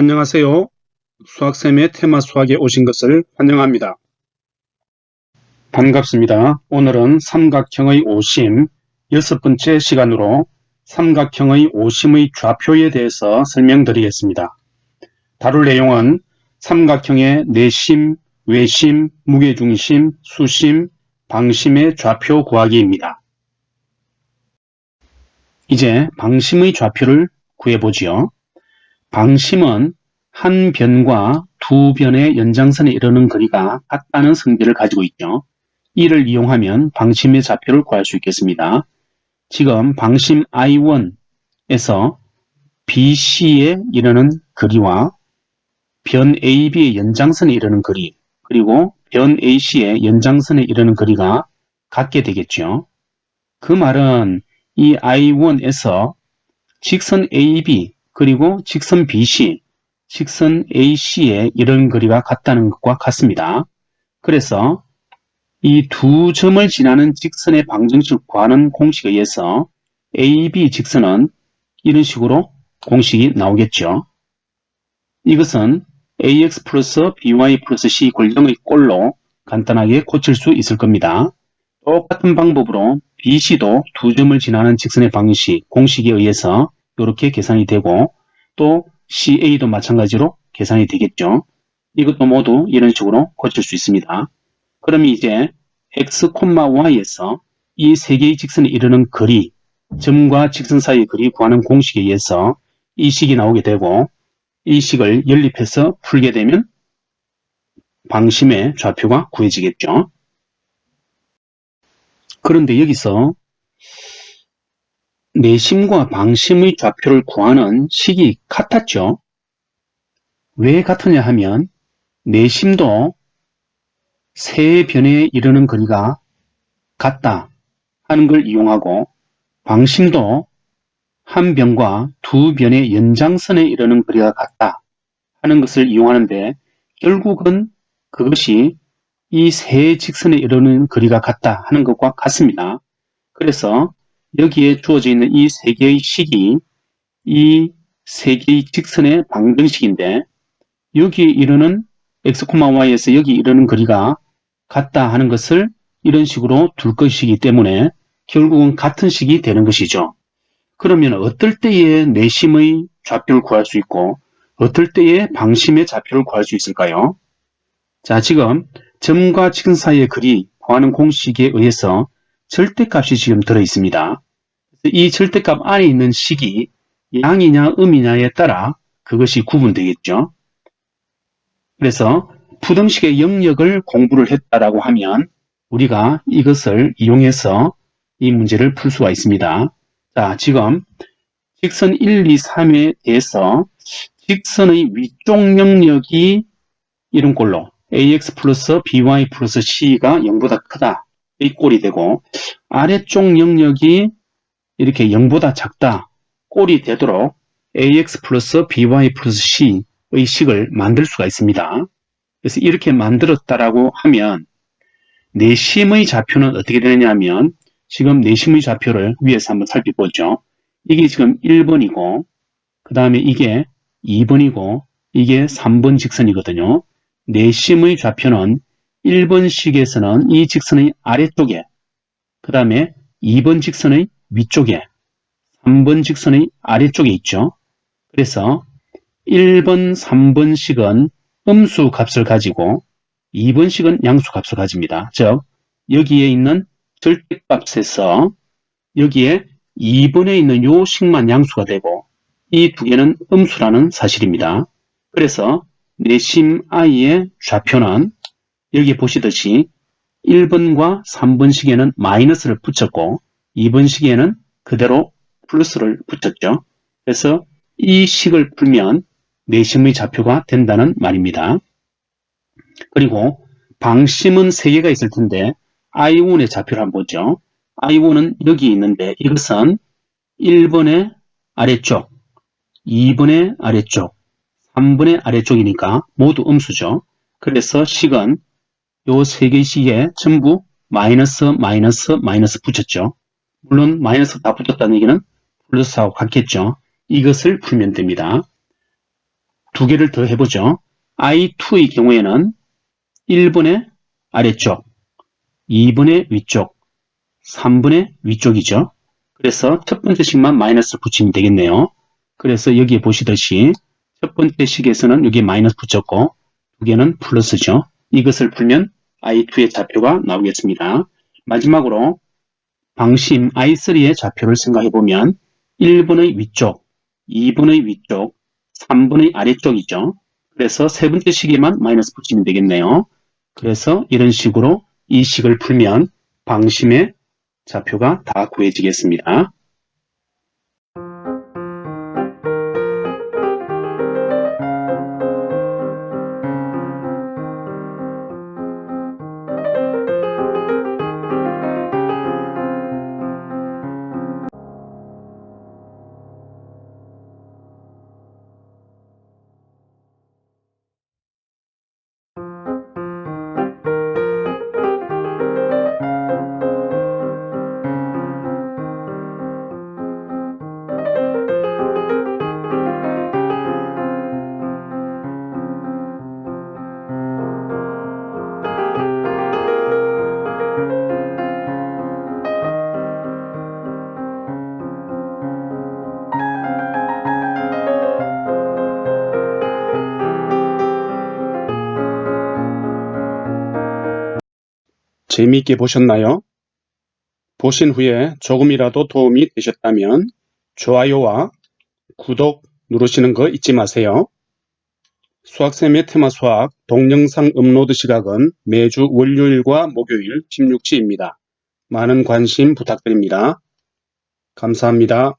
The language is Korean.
안녕하세요. 수학쌤의 테마 수학에 오신 것을 환영합니다. 반갑습니다. 오늘은 삼각형의 오심 여섯 번째 시간으로 삼각형의 오심의 좌표에 대해서 설명드리겠습니다. 다룰 내용은 삼각형의 내심, 외심, 무게중심, 수심, 방심의 좌표 구하기입니다. 이제 방심의 좌표를 구해보지요. 방심은 한 변과 두 변의 연장선에 이르는 거리가 같다는 성질을 가지고 있죠. 이를 이용하면 방심의 좌표를 구할 수 있겠습니다. 지금 방심 I1에서 BC에 이르는 거리와 변 AB의 연장선에 이르는 거리 그리고 변 AC의 연장선에 이르는 거리가 같게 되겠죠. 그 말은 이 I1에서 직선 AB 그리고 직선 BC, 직선 AC의 이런 거리가 같다는 것과 같습니다. 그래서 이 두 점을 지나는 직선의 방정식을 구하는 공식에 의해서 AB 직선은 이런 식으로 공식이 나오겠죠. 이것은 AX 플러스 BY 플러스 C 골정의 꼴로 간단하게 고칠 수 있을 겁니다. 똑같은 방법으로 BC도 두 점을 지나는 직선의 방식, 공식에 의해서 이렇게 계산이 되고 또 CA도 마찬가지로 계산이 되겠죠. 이것도 모두 이런 식으로 고칠 수 있습니다. 그럼 이제 x, y에서 이 세 개의 직선에 이르는 거리, 점과 직선 사이의 거리 구하는 공식에 의해서 이 식이 나오게 되고 이 식을 연립해서 풀게 되면 방심의 좌표가 구해지겠죠. 그런데 여기서 내심과 방심의 좌표를 구하는 식이 같았죠. 왜 같으냐 하면 내심도 세 변에 이르는 거리가 같다 하는 걸 이용하고 방심도 한 변과 두 변의 연장선에 이르는 거리가 같다 하는 것을 이용하는데 결국은 그것이 이 세 직선에 이르는 거리가 같다 하는 것과 같습니다. 그래서 여기에 주어져 있는 이 세 개의 식이 이 세 개의 직선의 방정식인데 여기에 이르는 x, y에서 여기 이르는 거리가 같다 하는 것을 이런 식으로 둘 것이기 때문에 결국은 같은 식이 되는 것이죠. 그러면 어떨 때에 내심의 좌표를 구할 수 있고 어떨 때에 방심의 좌표를 구할 수 있을까요? 자 지금 점과 직선 사이의 거리 구하는 공식에 의해서 절대값이 지금 들어 있습니다. 이 절대값 안에 있는 식이 양이냐 음이냐에 따라 그것이 구분되겠죠. 그래서 부등식의 영역을 공부를 했다라고 하면 우리가 이것을 이용해서 이 문제를 풀 수가 있습니다. 자, 지금 직선 1, 2, 3에 대해서 직선의 위쪽 영역이 이런 꼴로 ax 플러스 by 플러스 c가 0보다 크다. 이 꼴이 되고 아래쪽 영역이 이렇게 0보다 작다. 꼴이 되도록 ax 플러스 by 플러스 c의 식을 만들 수가 있습니다. 그래서 이렇게 만들었다라고 하면 내심의 좌표는 어떻게 되느냐 하면 지금 내심의 좌표를 위에서 한번 살펴보죠. 이게 지금 1번이고 그 다음에 이게 2번이고 이게 3번 직선이거든요. 내심의 좌표는 1번식에서는 이 직선의 아래쪽에 그 다음에 2번 직선의 위쪽에 3번 직선의 아래쪽에 있죠. 그래서 1번, 3번식은 음수 값을 가지고 2번식은 양수 값을 가집니다. 즉 여기에 있는 절대값에서 여기에 2번에 있는 요 식만 양수가 되고 이 두 개는 음수라는 사실입니다. 그래서 내심 i의 좌표는 여기 보시듯이 1번과 3번 식에는 마이너스를 붙였고 2번 식에는 그대로 플러스를 붙였죠. 그래서 이 식을 풀면 내심의 좌표가 된다는 말입니다. 그리고 방심은 3개가 있을 텐데 I1의 좌표를 한번 보죠. I1은 여기 있는데 이것은 1번의 아래쪽, 2번의 아래쪽, 3번의 아래쪽이니까 모두 음수죠. 그래서 식은 요 세 개의 식에 전부 마이너스 마이너스 마이너스 붙였죠. 물론 마이너스 다 붙었다는 얘기는 플러스하고 같겠죠. 이것을 풀면 됩니다. 두 개를 더 해보죠. I2의 경우에는 1번의 아래쪽, 2번의 위쪽, 3번의 위쪽이죠. 그래서 첫 번째 식만 마이너스 붙이면 되겠네요. 그래서 여기에 보시듯이 첫 번째 식에서는 여기에 마이너스 붙였고 두 개는 플러스죠. 이것을 풀면 I2의 좌표가 나오겠습니다. 마지막으로 방심 I3의 좌표를 생각해 보면 1번의 위쪽, 2번의 위쪽, 3번의 아래쪽이죠. 그래서 세 번째 식에만 마이너스 붙이면 되겠네요. 그래서 이런 식으로 이 식을 풀면 방심의 좌표가 다 구해지겠습니다. 재미있게 보셨나요? 보신 후에 조금이라도 도움이 되셨다면 좋아요와 구독 누르시는 거 잊지 마세요. 수학쌤의 테마 수학 동영상 업로드 시각은 매주 월요일과 목요일 16시입니다. 많은 관심 부탁드립니다. 감사합니다.